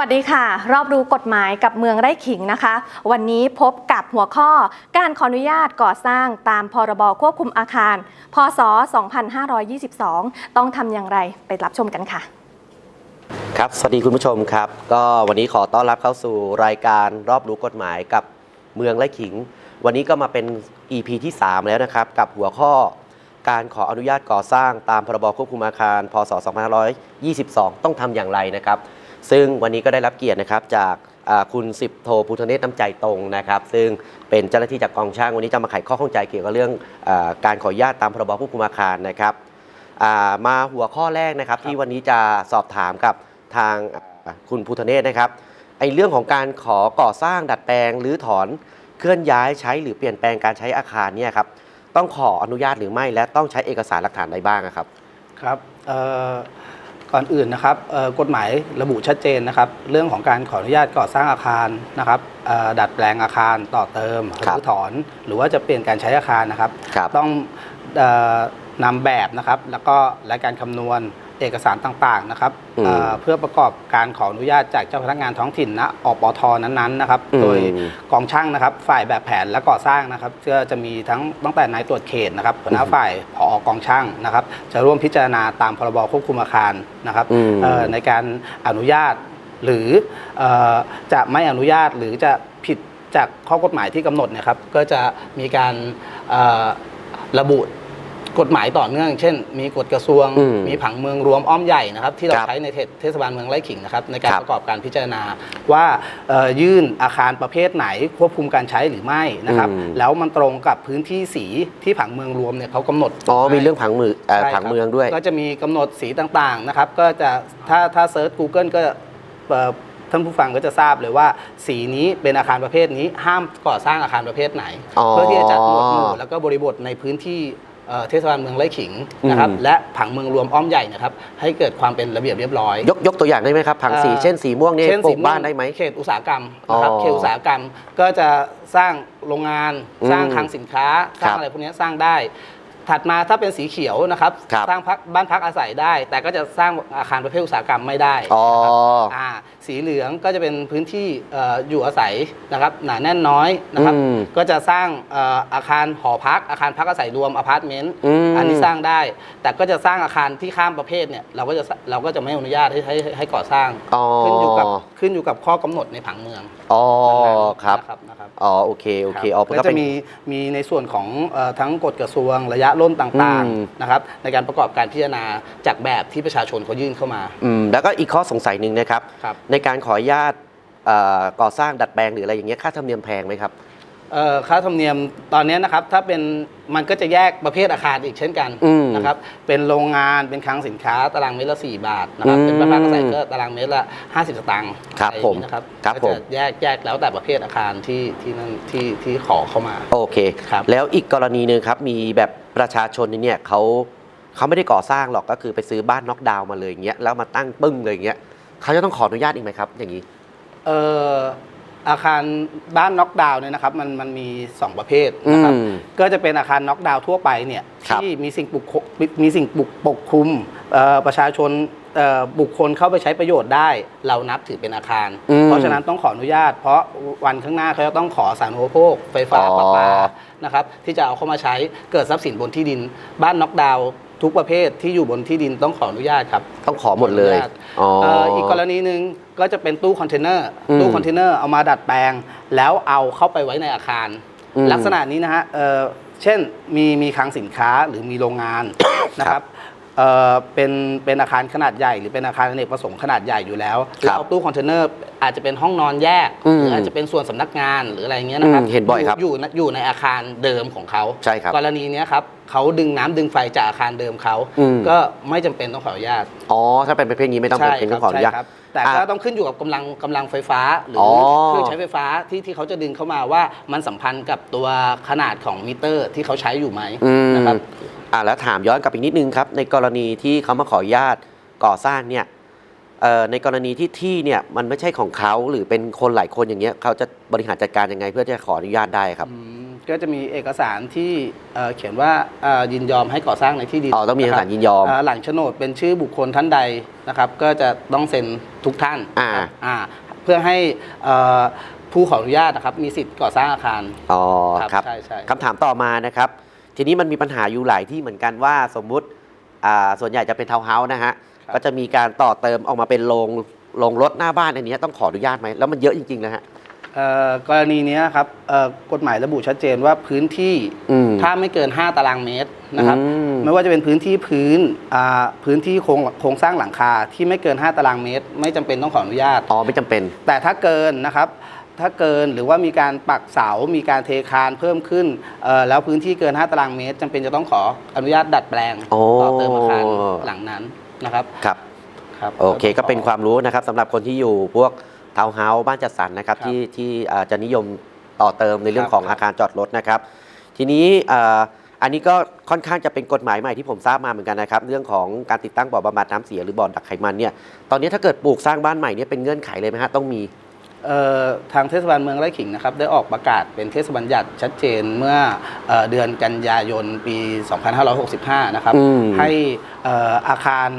วัสดีค่ะ รอบรู้กฎหมายกับเมืองไร่ขิงนะคะ วันนี้พบกับหัวข้อการขออนุญาตก่อสร้างตามพรบควบคุมอาคาร พศ 2522 ต้องทำอย่างไรไปรับชมกันค่ะครับ สวัสดีคุณผู้ชมครับ ก็วันนี้ขอต้อนรับเข้าสู่รายการรอบรู้กฎหมายกับเมืองและขิง วันนี้ก็มาเป็น EP ที่ 3 แล้วนะครับ กับหัวข้อการขออนุญาตก่อสร้างตามพรบควบคุมอาคาร พศ 2522 ต้องทำอย่างไรนะครับ ซึ่งวันนี้ก็ได้รับเกียรตินะครับจากคุณสิบโทพุทธเนศน้ำใจตรงนะครับ ซึ่งเป็นเจ้าหน้าที่จากกองช่างวันนี้จะมาไขข้อข้องใจเกี่ยวกับเรื่องอการขออนุญาตตามพรบควบคุมอาคารนะครับมาหัวข้อแรกนะครับ ที่วันนี้จะสอบถามกับทางคุณพุทธเนศนะครับไอเรื่องของการขอก่อสร้างดัดแปลงหรือถอนเคลื่อนย้ายใช้หรือเปลี่ยนแปลงการใช้อาคารเนี่ยครับต้องขออนุญาตหรือไม่และต้องใช้เอกสารหลักฐานใดบ้างครับครับ ก่อนอื่นนะครับเอ่อกฎหมายระบุชัดเจนนะครับ เรื่องของการขออนุญาตก่อสร้างอาคารนะครับเอ่อดัดแปลงอาคารต่อเติมหครับรือถอน หรือว่าจะเปลี่ยนการใช้อาคารนะครับครับต้องเอ่อนำแบบนะครับ แล้วก็รายการคำนวณ เอกสารต่างๆนะครับอืม เอ่อเพื่อประกอบการขออนุญาตจากเจ้าพนักงานท้องถิ่นณอปทนั้นๆนะครับอืมโดยกองช่างนะครับ ฝ่ายแบบแผนและก่อสร้างนะครับก็จะมีทั้งตั้งแต่นายตรวจเขตนะครับหัวหน้าฝ่ายผอกองช่างนะครับ จะร่วมพิจารณาตามพรบควบคุมอาคารนะครับ อืม เอ่อในการอนุญาตหรือเอ่อจะไม่อนุญาตหรือจะผิดจากข้อกฎหมายที่กำหนดเนะครับ ก็จะมีการเอ่อระบุ กฎหมายต่อเนื่อง เช่น มีกฎกระทรวง อืมมีผังเมืองรวมอ้อมใหญ่นะครับที่เราครับใช้ในเทศเทศบาลเมืองไร่ขิงนะครับในการครับประกอบการพิจารณาว่าเอ่อยื่นอาคารประเภทไหนควบคุมการใช้หรือไม่นะครับอืม แล้วมันตรงกับพื้นที่สีที่ผังเมืองรวมเนี่ยเขากำหนดอ๋อมีเรื่องผังมือเอ่อใช่ครับผังเมืองด้วย ก็จะมีกำหนดสีต่างๆนะครับก็จะถ้าถ้าเซิร์ช Google ก็เอ่อท่านผู้ฟังก็จะทราบเลยว่า สีนี้เป็นอาคารประเภทนี้ห้ามก่อสร้างอาคารประเภทไหน อ๋อ เพื่อที่จะจัดหมวดหมู่แล้วก็บริบทในพื้นที่ เอ่อเทศบาลเมืองไร่ขิงนะครับอืมและผังเมืองรวมอ้อมใหญ่นะครับให้เกิดความเป็นระเบียบเรียบร้อย ยกยกตัวอย่างได้ไหมครับผังสีเอ่อเช่นสีม่วงนี่เช่นปลูสีกม่วงบ้านได้ไหมเขตอุตสาหกรรมนะครับอ๋อเขตอุตสาหกรรมก็จะสร้างโรงงานอืมสร้างคลังสินค้าสร้างครับอะไรพวกนี้สร้างได้ ถัดมาถ้าเป็นสีเขียวนะครับครับสร้างพักบ้านพักอาศัยได้ แต่ก็จะสร้างอาคารประเภทอุตสาหกรรมไม่ได้อ๋ออ่าสีเหลืองก็จะเป็นพื้นที่เอ่ออยู่อาศัยนะครับหนาแน่นน้อยนะครับ อืมก็จะสร้างเอ่ออาคารหอพัก อาคารพักอาศัยรวมอพาร์ตเมนต์อืม อันนี้สร้างได้ แต่ก็จะสร้างอาคารที่ข้ามประเภทเนี่ยเราก็จะเราก็จะไม่อนุญาตให้ให้ให้ก่อสร้างอ๋อขึ้นอยู่กับขึ้นอยู่กับข้อกำหนดในผังเมืองอ๋อนั้นๆครับ นะครับนะครับ อ๋อโอเคโอเคครับอ๋อก็ก็จะเป็น มีมีในส่วนของเอ่อทั้งกฎกระทรวงระยะร่นต่างอืม ๆนะครับในการประกอบการพิจารณาจากแบบที่ประชาชนเขายื่นเข้ามา อืมแล้วก็อีกข้อสงสัยหนึ่งนะครับ ครับ ในการขออนุญาตเอ่อก่อสร้างดัดแปลงหรืออะไรอย่างเงี้ยค่าธรรมเนียมแพงไหมครับ เอ่อค่าธรรมเนียมตอนนี้นะครับถ้าเป็นมันก็จะแยกประเภทอาคารอีกเช่นกันอืมนะครับเป็นโรงงานเป็นคลังสินค้าตารางเมตรละ 4 บาทนะครับอืมเป็นบ้านพักอาศัยก็ตารางเมตรละ 50 สตางค์ครับอะไอย่างนี้ผมนะครับครับก็ผจะมแยกแยกแล้วแต่ประเภทอาคารที่ที่นั่นที่ที่ขอเข้ามา โอเค ครับ แล้วอีกกรณีหนึ่งครับ มีแบบ ประชาชนเนี่ยเขาเขาไม่ได้ก่อสร้างหรอกก็คือไปซื้อบ้านน็อกดาวน์มาเลยอย่างเงี้ยแล้วมาตั้งปึ้งเลยอย่างเงี้ยเขาจะต้องขออนุญาตอีกไหมครับ อย่างนี้ เอ่อ อาคารบ้านน็อกดาวน์เนี่ยนะครับมันมันมี 2 ประเภทนะครับ อืมก็จะเป็นอาคารน็อกดาวน์ทั่วไปเนี่ยครับที่มีสิ่งปกคลุมมีสิ่งปกปกคลุมเอ่อประชาชนเอ่อบุคคลเข้าไปใช้ประโยชน์ได้ เรานับถือเป็นอาคาร อืมเพราะฉะนั้นต้องขออนุญาต เพราะวันข้างหน้าเขาจะต้องขอสารอุปโภคไฟฟ้าอ๋อ ประปานะครับที่จะเอาเข้ามาใช้เกิดทรัพย์สินบนที่ดิน บ้านน็อกดาวน์ ทุกประเภทที่อยู่บนที่ดินต้องขออนุญาตครับต้องขอหมดเลยขออนุญาตอ๋อเอ่ออีกกรณีหนึ่งก็จะเป็นตู้คอนเทนเนอร์อืมตู้คอนเทนเนอร์เอามาดัดแปลง แล้วเอาเข้าไปไว้ในอาคารอืมลักษณะนี้นะฮะเอ่อเช่นมีมีคลังสินค้าหรือมีโรงงานนะครับ เอ่อเป็นเป็นอาคารขนาดใหญ่หรือเป็นอาคารอเนกประสงค์ขนาดใหญ่อยู่แล้วครับแล้วเอาตู้คอนเทนเนอร์อาจจะเป็นห้องนอนแยกอืมหรืออาจจะเป็นส่วนสำนักงานหรืออะไรเงี้ยนะครับอืมเห็นบ่อยครับอยู่อยู่อยู่ในอาคารเดิมของเขาใช่ครับกรณีเนี้ยครับเขาดึงน้ำดึงไฟจากอาคารเดิมเขาอืม ก็ไม่จำเป็นต้องขออนุญาตอ๋อถ้าเป็นประเภทนี้ไม่ต้องเป็นเป็นต้องขออนุญาต ใช่ครับแต่ก็อะต้องขึ้นอยู่กับกำลังกำลังไฟฟ้าหรืออ เครื่องใช้ไฟฟ้าที่ที่เขาจะดึงเข้ามาว่ามันสัมพันธ์กับตัวขนาดของมิเตอร์ที่เขาใช้อยู่ไหมอืมนะครับ อ่าแล้วถามย้อนกลับอีกนิดนึงครับ ในกรณีที่เขามาขออนุญาตก่อสร้างเนี่ยเอ่อในกรณีที่ที่เนี่ยมันไม่ใช่ของเขาหรือเป็นคนหลายคนอย่างเงี้ยเขาจะบริหารจัดการยังไงเพื่อที่จะขออนุญาตได้ครับ อืมก็จะมีเอกสารที่เอ่อเขียนว่าเอ่อยินยอมให้ก่อสร้างในที่ดินอ๋อต้องมีเอกสารยินยอมเหลังโฉนดเป็นชื่อบุคคลท่านใดนะครับ ก็จะต้องเซ็นทุกท่านอ่า ครับอ่าพื่อให้เอ่อผู้ขออนุญาตนะครับมีสิทธิ์ก่อสร้างอาคาร อ๋อครับครับใช่ใช่ คำถามต่อมานะครับ ทีนี้มันมีปัญหาอยู่หลายที่เหมือนกันว่าสมมุติอ่าส่วนใหญ่จะเป็นทาวน์เฮาส์นะฮะครับก็จะมีการต่อเติมออกมาเป็นโรงโรงรถหน้าบ้านอันนี้ต้องขออนุญาตไหมแล้วมันเยอะจริงๆนะฮะ เอ่อกรณีเนี้ยครับเอ่อกฎหมายระบุชัดเจนว่าพื้นที่อืมถ้าไม่เกิน 5 ตารางเมตรนะครับ อืม ไม่ว่าจะเป็นพื้นที่พื้นอ่าพื้นที่โครงโครงสร้างหลังคาที่ไม่เกิน 5 ตารางเมตร ไม่จำเป็นต้องขออนุญาต อ๋อไม่จำเป็น แต่ถ้าเกินนะครับ ถ้าเกินหรือว่ามีการปักเสา มีการเทคานเพิ่มขึ้นเอ่อแล้วพื้นที่เกิน 5 ตารางเมตรจำเป็นจะต้องขออนุญาตดัดแปลงโอ้ต่อเติมอาคารหลังนั้นนะครับครับครับโอเคก็เป็นความรู้นะครับสำหรับคนที่อยู่พวกทาวน์เฮาส์บ้านจัดสรรนะครับครับที่ที่อ่าจะนิยมต่อเติมในเรื่องครับของอาคารจอดรถนะครับ ทีนี้อ่าอันนี้ก็ค่อนข้างจะเป็นกฎหมายใหม่ที่ผมทราบมาเหมือนกันนะครับ เรื่องของการติดตั้งบ่อบำบัดน้ำเสียหรือบ่อดักไขมันเนี่ยตอนนี้ถ้าเกิดปลูกสร้างบ้านใหม่เนี่ยเป็นเงื่อนไขเลยไหมฮะต้องมีเอ่อ ทางเทศบาลเมืองไร่ขิงนะครับได้ออกประกาศเป็นเทศบัญญัติชัดเจนเมื่อเออเดือนกันยายนปี 2565 นะครับ อืม ให้เอ่ออาคาร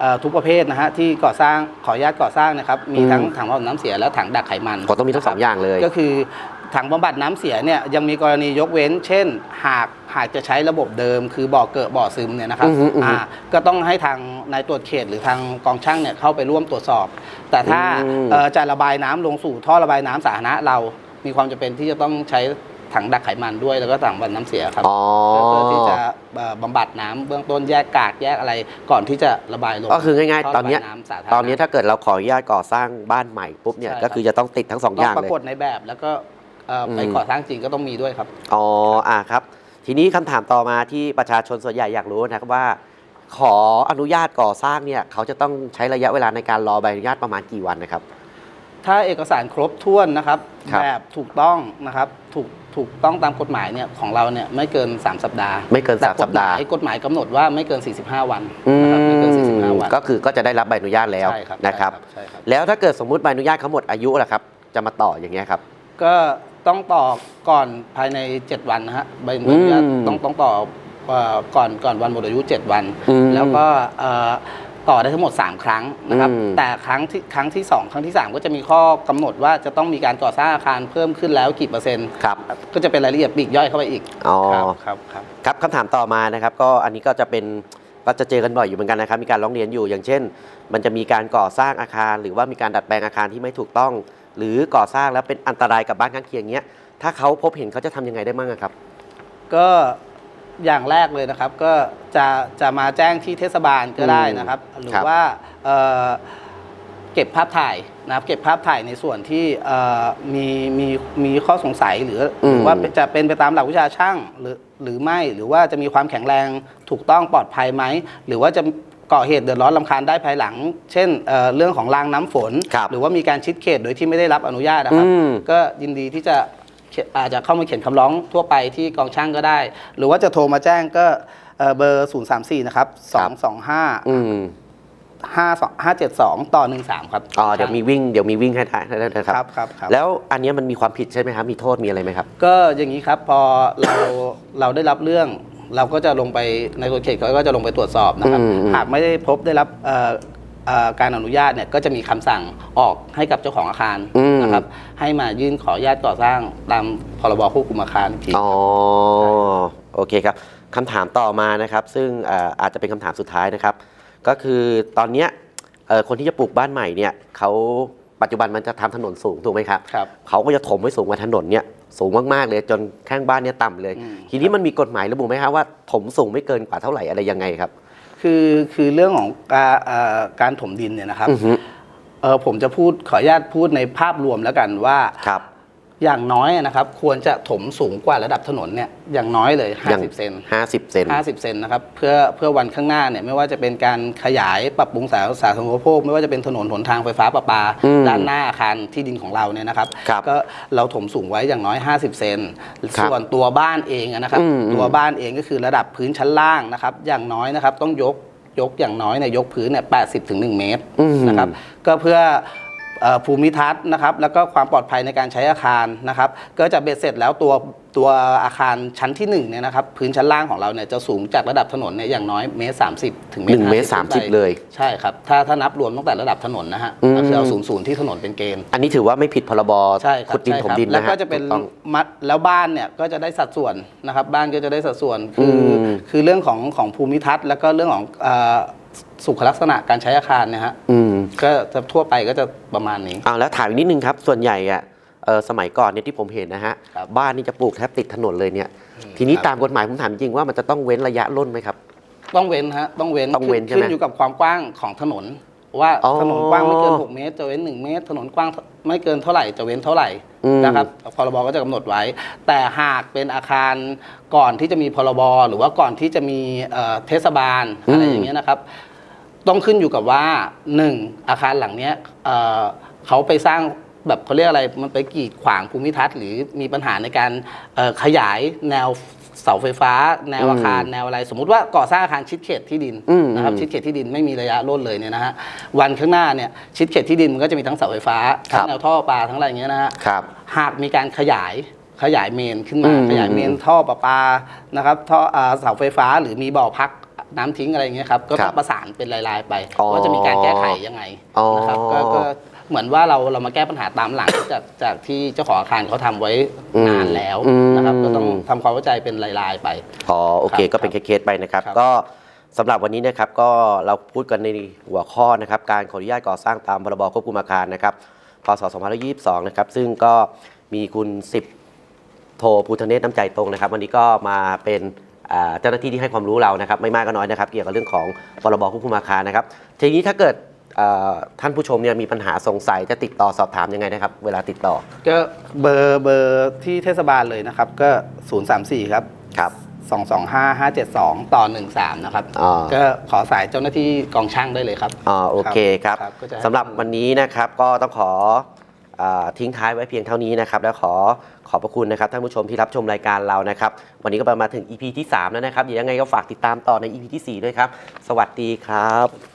เอ่อทุกประเภทนะฮะที่ก่อสร้างขออนุญาตก่อสร้างนะครับมีทั้งถังบำบัดน้ำเสียและถังดักไขมัน ก็ต้องมีทั้งสองอย่างเลย ก็คือ ถังบำบัดน้ำเสียเนี่ยยังมีกรณียกเว้น เช่น หากหากจะใช้ระบบเดิม คือบ่อเกิดบ่อซึมเนี่ยนะครับอือฮึอือฮึอ่าก็ต้องให้ทางนายตรวจเขตหรือทางกองช่างเนี่ยเข้าไปร่วมตรวจสอบ แต่ถ้าอืมเอ่อจะระบายน้ำลงสู่ท่อระบายน้ำสาธารณะเรา มีความจำเป็นที่จะต้องใช้ถังดักไขมันด้วยแล้วก็ถังบำบัดน้ำเสียครับอ๋อเพื่อที่จะเอ่อบำบัดน้ำเบื้องต้นแยกกากแยกอะไรก่อนที่จะระบายลงก็คือง่ายๆ ตอนเนี้ยท่ระบำสาธารณะตอนนี้ถ้าเกิดเราขออนุญาตก่อสร้างบ้านใหม่ปุ๊บเนี่ยใช่ครับก็คือจะต้องติดทั้งสองอต้องย่างปราเลยกฏในแบบแล้วก็ เอ่ออม ไปก่อสร้างจริงก็ต้องมีด้วยครับ อ๋ออ่าครับ ทีนี้คำถามต่อมาที่ประชาชนส่วนใหญ่อยากรู้นะครับว่า ขออนุญาตก่อสร้างเนี่ยเขาจะต้องใช้ระยะเวลาในการรอใบอนุญาตประมาณกี่วันนะครับ ถ้าเอกสารครบถ้วนนะครับ ครับ แบบถูกต้องนะครับถูกถูกต้องตามกฎหมายเนี่ยของเราเนี่ยไม่เกิน 3 สัปดาห์ไม่เกินแต่สามสัปดาห์กฎหมายกฎหมายกำหนดว่าไม่เกิน 45 วันอืนะครับไม่เกินม45 วันก็คือก็จะได้รับใบอนุญาตแล้วใช่ครับนะครับ ใช่ครับ แล้วถ้าเกิดสมมุติใบอนุญาตเขาหมดอายุล่ะครับ จะมาต่ออย่างเงี้ยครับ ก็ ต้องต่อก่อนภายใน 7 วันนะฮะใบอนุญาตอืมต้องต้องต่อเอ่อก่อนก่อนวันหมดอายุ 7 วัน อืมแล้วก็เอ่อต่อได้ทั้งหมด 3 ครั้งนะครับ อืม แต่ครั้งที่ครั้งที่ 2 ครั้งที่ 3 ก็จะมีข้อกำหนดว่าจะต้องมีการก่อสร้างอาคารเพิ่มขึ้นแล้วกี่เปอร์เซ็นต์ครับ ก็จะเป็นรายละเอียดปลีกย่อยเข้าไปอีกอ๋อ ครับครับครับ ครับคำถามต่อมานะครับก็อันนี้ก็จะเป็นก็จะเจอกันบ่อยอยู่เหมือนกันนะครับ มีการร้องเรียนอยู่อย่างเช่น มันจะมีการก่อสร้างอาคาร หรือว่ามีการดัดแปลงอาคารที่ไม่ถูกต้อง หรือก่อสร้างแล้วเป็นอันตรายกับบ้านข้างเคียงเงี้ยถ้าเขาพบเห็นเขาจะทำยังไงได้บ้างอะครับ ก็อย่างแรกเลยนะครับก็จะจะมาแจ้งที่เทศบาลก็ได้นะครับ หรือครับ ว่าเอ่อเก็บภาพถ่ายนะครับ เก็บภาพถ่ายในส่วนที่เอ่อมีมีมีข้อสงสัยหรือหรือว่าจะเป็นไปตามหลักวิชาช่างหรือหรือไม่หรือว่าจะมีความแข็งแรงถูกต้องปลอดภัยไหม หรือว่าจะ ก่อเหตุเดือดร้อนลำคาญได้ภายหลัง เช่นเอ่อเรื่องของรางน้ำฝน ครับหรือว่ามีการชิดเขตโดยที่ไม่ได้รับอนุญาตนะครับ อืม ก็ยินดีที่จะเขียนอาจจะเข้ามาเขียนคำร้องทั่วไปที่กองช่างก็ได้ หรือว่าจะโทรมาแจ้งก็เอ่อเบอร์ 0 3 4 นะครับครับ225 อืม5 572 ต่อ 13 ครับอ๋อเดี๋ยวมีวิ่งเดี๋ยวมีวิ่งให้ได้ให้ได้นะคครัรับ บครับครับ แล้วอันเนี้ยมันมีความผิดใช่ไหมครับมีโทษมีอะไรไหมครับ ก็อย่างนี้ครับพอเรา เราได้รับเรื่อง เราก็จะลงไปในตัวเขตเขาก็จะลงไปตรวจสอบนะครับ อืมอืม หากไม่ได้พบได้รับเอ่อเอ่อการอนุญาตเนี่ยก็จะมีคำสั่งออกให้กับเจ้าของอาคารอืมนะครับให้มายื่นขออนุญาตก่อสร้างตามพรบควบคุมอาคารอีกที อ๋อโอเคครับคำถามต่อมานะครับ ซึ่งเอ่ออาจจะเป็นคำถามสุดท้ายนะครับ ก็คือตอนเนี้ยเอ่อคนที่จะปลูกบ้านใหม่เนี่ยเขา ปัจจุบันมันจะทำถนนสูงถูกไหมครับครับ เขาก็จะถมไว้สูงกว่าถนนเนี่ยสูงมากๆเลยจนข้างบ้านเนี่ยต่ำเลยอืมทีนี้มันมีกฎหมายระบุไหมครับว่าถมสูงไม่เกินกว่าเท่าไหร่อะไรยังไงครับ คือคือเรื่องของการเอ่อการถมดินเนี่ยนะครับอือฮึเออผมจะพูดขออนุญาตพูดในภาพรวมแล้วกันว่าครับ อย่างน้อยนะครับ ควรจะถมสูงกว่าระดับถนนเนี่ยอย่างน้อยเลยอย่าง50 เซนห้าสิบเซน50 เซนนะครับเพื่อเพื่อวันข้างหน้าเนี่ยไม่ว่าจะเป็นการขยายปรับปรุงสาสาธารณูปโภค ไม่ว่าจะเป็นถนนหนทางไฟฟ้าประปาอืมด้านหน้าอาคารที่ดินของเราเนี่ยนะครับครับก็เราถมสูงไว้อย่างน้อย 50 เซนครับส่วนตัวบ้านเองอะนะครับอืมตัวบ้านเองก็คือระดับพื้นชั้นล่างนะครับอย่างน้อยนะครับต้องยกยกอย่างน้อยเนี่ยยกพื้นเนี่ย80ถึง1เมตรอืมนะครับก็เพื่อเอ่อ ภูมิทัศน์นะครับแล้วก็ความปลอดภัยในการใช้อาคารนะครับก็จะเบ็ดเสร็จแล้วตัวตัวอาคารชั้นที่1เนี่ยนะครับพื้นชั้นล่างของเราเนี่ยจะสูงจากระดับถนนเนี่ยอย่างน้อยเมตรสามสิบถึงเมตรหนึ่งเมตร50สามสิบขึ้นไปเลย ใช่ครับ ถ้าถ้านับรวมตั้งแต่ระดับถนนนะฮะอืมก็คือเอาศูนย์ศูนย์ที่ถนนเป็นเกณฑ์ อันนี้ถือว่าไม่ผิดพรบใช่ครับขุดดินใช่ถมครับดินแล้วนะฮะก็จะเป็นถูต้องมัดแล้วบ้านเนี่ยก็จะได้สัดส่วนนะครับบ้านก็จะได้สัดส่วนคืออมคือเรื่องของของภูมิทัศน์ แล้วก็เรื่องของเอ่อ สุขลักษณะการใช้อาคารเนี่ยฮะอืมก็จะทั่วไปก็จะประมาณนี้เอาแล้วถามอีกนิดนึงครับ ส่วนใหญ่อะเอ่อสมัยก่อนเนี่ยที่ผมเห็นนะฮะครับ บ้านนี่จะปลูกแทบติดถนนเลยเนี่ย ทีนี้ครับตามกฎหมายผมถามจริงว่ามันจะต้องเว้นระยะร่นไหมครับ ต้องเว้นฮะต้องเว้นต้องเว้นขึ้ใช่ไหมขึ้นอยู่กับความกว้างของถนน ว่าอ๋อ ถนนกว้างไม่เกิน 6 เมตร จะเว้น 1 เมตร ถนนกว้างไม่เกินเท่าไหร่จะเว้นเท่าไหร่อืม นะครับพรบก็จะกำหนดไว้ แต่หากเป็นอาคารก่อนที่จะมีพรบหรือว่าก่อนที่จะมีเอ่อเทศบาลอะไรอย่างเงี้ยนะครับ ต้องขึ้นอยู่กับว่าหนึ่งอาคารหลังเนี้ยเอ่อเขาไปสร้างแบบเขาเรียกอะไรมันไปกีดขวางภูมิทัศน์หรือมีปัญหาในการเอ่อขยายแนว เสาไฟฟ้า แนวอาคารแนวอะไร สมมุติว่าก่อสร้างอาคารชิดเขตที่ดินอืมนะครับอืมชิดเขตที่ดินไม่มีระยะร่นเลยเนี่ยนะฮะวันข้างหน้าเนี่ยชิดเขตที่ดินมันก็จะมีทั้งเสาไฟฟ้าครัทั้บงแนวท่อปลาทั้งอะไรอย่างเงี้ยนะฮะครับหากมีการขยายขยายเมนขึ้นมาอืมขยายเมนท่อประปานะครับท่ออ่าเสาไฟฟ้าหรือมีบ่อพักน้ำทิ้งอะไรอย่างเงี้ยครับก็ครัต้อบงประสานเป็นรายๆไปอ๋อว่าจะมีการแก้ไขยังไงอ๋อนะครับก็ก็ เหมือนว่าเราเรามาแก้ปัญหาตามหลัง จากจากที่เจ้าของอาคารเขาทำไว้นานแล้วอืมนะครับ ก็ต้องทำความเข้าใจเป็นรายๆไป อ๋อโอเค ครับก็เป็นเคสๆไปนะครับ ครับ ก็สำหรับวันนี้นะครับก็เราพูดกันในหัวข้อนะครับ การขออนุญาตก่อสร้างตามพรบควบคุมอาคารนะครับพศ2522 นะครับ ซึ่งก็มีคุณ10โทภูทะเนศน้ำใจตรงนะครับ วันนี้ก็มาเป็นอ่าเจ้าหน้าที่ที่ให้ความรู้เรานะครับ ไม่มากก็น้อยนะครับ เกี่ยวกับเรื่องของพรบควบคุมอาคารนะครับ ทีนี้ถ้าเกิดอ่า ท่านผู้ชมเนี่ยมีปัญหาสงสัยจะติดต่อสอบถามยังไงนะครับ เวลาติดต่อ ก็เบอร์เบอร์ที่เทศบาลเลยนะครับ ก็ 034 ครับครับ 225 572 ต่อ 13 นะครับ อ่า ก็ขอสายเจ้าหน้าที่กองช่างได้เลยครับ อ่าโอเคครับครับก็จะให้สำหรับวันนี้นะครับก็ต้องขออาทิ้งท้ายไว้เพียงเท่านี้นะครับ แล้วขอขอบพระคุณนะครับท่านผู้ชมที่รับชมรายการเรานะครับ วันนี้ก็ประมาณถึง EP ที่ 3 แล้วนะครับเดี๋ยวยังไงก็ฝากติดตามต่อใน EP ที่ 4 ด้วยครับ สวัสดีครับ